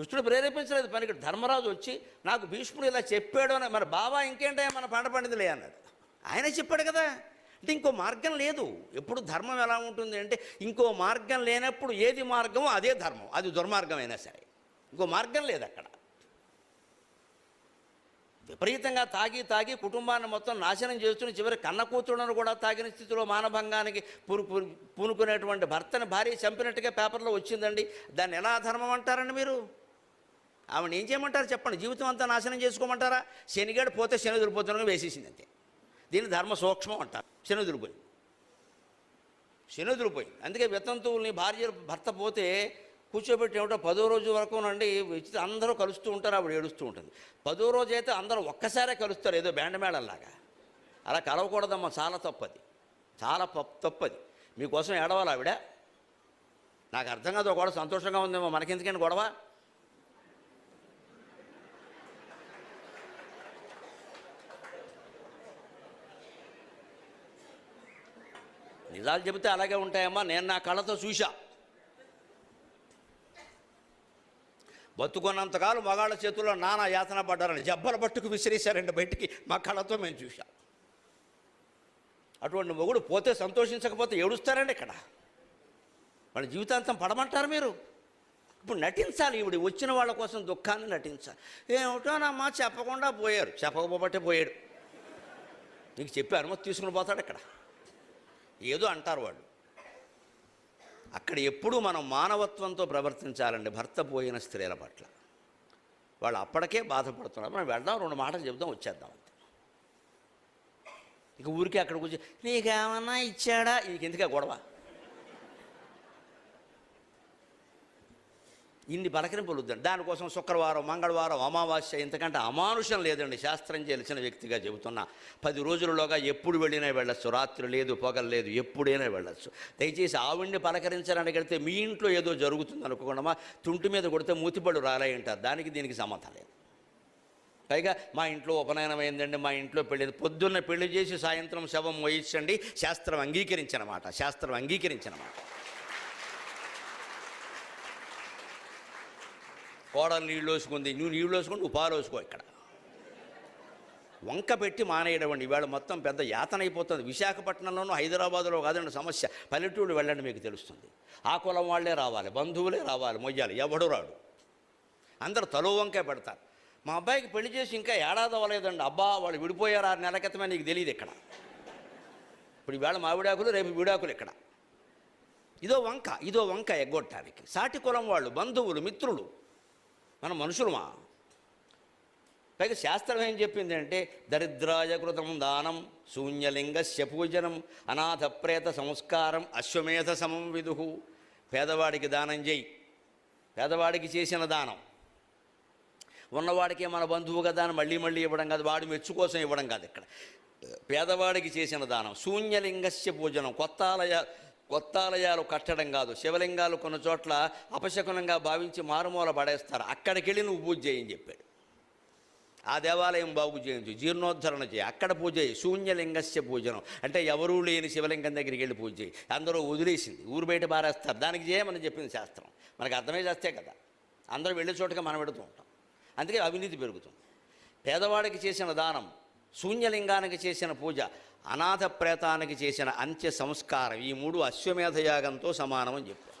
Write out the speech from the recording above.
కృష్ణుడు ప్రేరేపించలేదు పనికి ధర్మరాజు వచ్చి నాకు భీష్ముడు ఇలా చెప్పాడు అని మరి బాబా ఇంకేంటే మన పంట పండితులే అన్నాడు. ఆయన చెప్పాడు కదా. అంటే ఇంకో మార్గం లేదు. ఎప్పుడు ధర్మం ఎలా ఉంటుంది అంటే ఇంకో మార్గం లేనప్పుడు ఏది మార్గమో అదే ధర్మం. అది దుర్మార్గం అయినా సరే. ఇంకో మార్గం లేదు అక్కడ. విపరీతంగా తాగి తాగి కుటుంబాన్ని మొత్తం నాశనం చేస్తున్న చివరి కన్న కూతురును కూడా తాగిన స్థితిలో మానభంగానికి పూను పూనుకునేటువంటి భర్తను భార్య చంపినట్టుగా పేపర్లో వచ్చిందండి. దాన్ని ఎలా ధర్మం అంటారండి మీరు? ఆవిడ ఏం చేయమంటారు చెప్పండి? జీవితం అంతా నాశనం చేసుకోమంటారా? శనిగాడు పోతే శని వదిలిపోతున్నా వేసేసింది అంతే. దీన్ని ధర్మ సూక్ష్మం అంటారు. శని వదిలిపోయి శని వదిలిపోయి అందుకే వితంతువుల్ని భార్య భర్త పోతే కూర్చోబెట్టి ఏమిటో పదో రోజు వరకు నుండి అందరూ కలుస్తూ ఉంటారు ఆవిడ ఏడుస్తూ ఉంటుంది. పదో రోజు అయితే అందరూ ఒక్కసారే కలుస్తారు ఏదో బ్యాండ్ మేళంలాగా అలా కలవకూడదమ్మా చాలా తప్పది. చాలా తప్పది. మీకోసం ఏడవాలి ఆవిడ? నాకు అర్థం కాదు గొడవ సంతోషంగా ఉందేమో మనకెందుకండి గొడవ? నిజాలు చెబితే అలాగే ఉంటాయమ్మా. నేను నా కళ్ళతో చూశా. బతుకున్నంతకాలం మగాళ్ళ చేతుల్లో నానా యాతన పడ్డారని జబ్బల పట్టుకు విసిరేశారండి బయటికి. మా కళ్ళతో మేము చూసాం అటువంటి మొగుడు పోతే సంతోషించకపోతే ఏడుస్తారండి ఇక్కడ. మన జీవితాంతం పడమంటారు మీరు? ఇప్పుడు నటించాలి ఈవిడ. వచ్చిన వాళ్ళ కోసం దుఃఖాన్ని నటించాలి. ఏమిటోనమ్మా చెప్పకుండా పోయారు. చెప్పకపోబట్టే పోయాడు. నీకు చెప్పి అనుమతి తీసుకుని పోతాడు ఇక్కడ. ఏదో అంటారు వాళ్ళు. అక్కడ ఎప్పుడూ మనం మానవత్వంతో ప్రవర్తించాలండి భర్త పోయిన స్త్రీల పట్ల. వాళ్ళు అప్పటికే బాధపడుతున్నారు. మనం వెళ్దాం రెండు మాటలు చెప్దాం వచ్చేద్దాం అంతే. ఇక ఊరికే అక్కడ కూర్చొని నీకేమన్నా ఇచ్చాడా? నీకు ఎందుకే గొడవ? ఇన్ని పలకరింపలుద్దండి దానికోసం శుక్రవారం మంగళవారం అమావాస్య ఇంతకంటే అమానుషం లేదండి. శాస్త్రం చేసిన వ్యక్తిగా చెబుతున్నా. పది రోజులలోగా ఎప్పుడు వెళ్ళినా వెళ్ళొచ్చు. రాత్రి లేదు పొగలు లేదు ఎప్పుడైనా వెళ్ళొచ్చు. దయచేసి ఆవిడ్ని పలకరించడానికి కడితే మీ ఇంట్లో ఏదో జరుగుతుంది అనుకోకుండా తుంటి మీద కొడితే మూతిపడు రాలే అంటారు. దానికి దీనికి సంబంధం లేదు. పైగా మా ఇంట్లో ఉపనయనం అయిందండి. మా ఇంట్లో పెళ్ళి పొద్దున్న పెళ్ళి చేసి సాయంత్రం శవం వహించండి శాస్త్రం అంగీకరించిన మాట శాస్త్రం అంగీకరించిన కోడలు నీళ్ళు వేసుకుంది నువ్వు నీళ్ళు వేసుకుని నువ్వు పాలు వేసుకో ఇక్కడ. వంక పెట్టి మానేయడం అండి ఇవాళ మొత్తం పెద్ద యాతన అయిపోతుంది. విశాఖపట్నంలోనూ హైదరాబాద్లో కాదండి సమస్య. పల్లెటూళ్ళు వెళ్ళండి మీకు తెలుస్తుంది. ఆ కులం వాళ్ళే రావాలి బంధువులే రావాలి మొయ్యాలి ఎవడు రాడు. అందరు తలో వంకే పెడతారు. మా అబ్బాయికి పెళ్ళి చేసి ఇంకా ఏడాది అవ్వలేదండి. అబ్బా వాళ్ళు విడిపోయారు ఆరు నెలల క్రితమే నీకు తెలియదు ఇక్కడ. ఇప్పుడు ఈవేళ మా విడాకులు రేపు విడాకులు ఇక్కడ. ఇదో వంక ఇదో వంక ఎగ్గొట్టడానికి సాటి కులం వాళ్ళు బంధువులు మిత్రులు. మన మనుషులమా? పైగా శాస్త్రం ఏం చెప్పింది అంటే దరిద్రాయ కృతం దానం శూన్యలింగస్య పూజనం అనాథ ప్రేత సంస్కారం అశ్వమేధ సమం విదుహు పేదవాడికి దానం చేయి. పేదవాడికి చేసిన దానం. ఉన్నవాడికి మన బంధువు కదా అని మళ్ళీ మళ్ళీ ఇవ్వడం కాదు వాడి మెచ్చు కోసం ఇవ్వడం కాదు ఇక్కడ. పేదవాడికి చేసిన దానం శూన్యలింగస్య పూజనం కొత్త ఆలయ కొత్త ఆలయాలు కట్టడం కాదు. శివలింగాలు కొన్ని చోట్ల అపశకునంగా భావించి మారుమూల పడేస్తారు. అక్కడికి వెళ్ళి నువ్వు పూజ చేయని చెప్పాడు. ఆ దేవాలయం బాగు చేయించు. జీర్ణోద్ధరణ చేయి. అక్కడ పూజ చేయి. శూన్యలింగస్య పూజనం. అంటే ఎవరూ లేని శివలింగం దగ్గరికి వెళ్ళి పూజ చేయి. అందరూ వదిలేసింది. ఊరు బయట బారేస్తారు దానికి చేయమని చెప్పింది శాస్త్రం. మనకు అర్థమే చేస్తే కదా. అందరూ వెళ్ళే చోటుగా మనం పెడుతూ ఉంటాం. అందుకే అవినీతి పెరుగుతుంది. పేదవాడికి చేసిన దానం శూన్యలింగానికి చేసిన పూజ అనాథ ప్రేతానికి చేసిన అంత్య సంస్కారం ఈ మూడు అశ్వమేధ యాగంతో సమానమని చెప్పారు.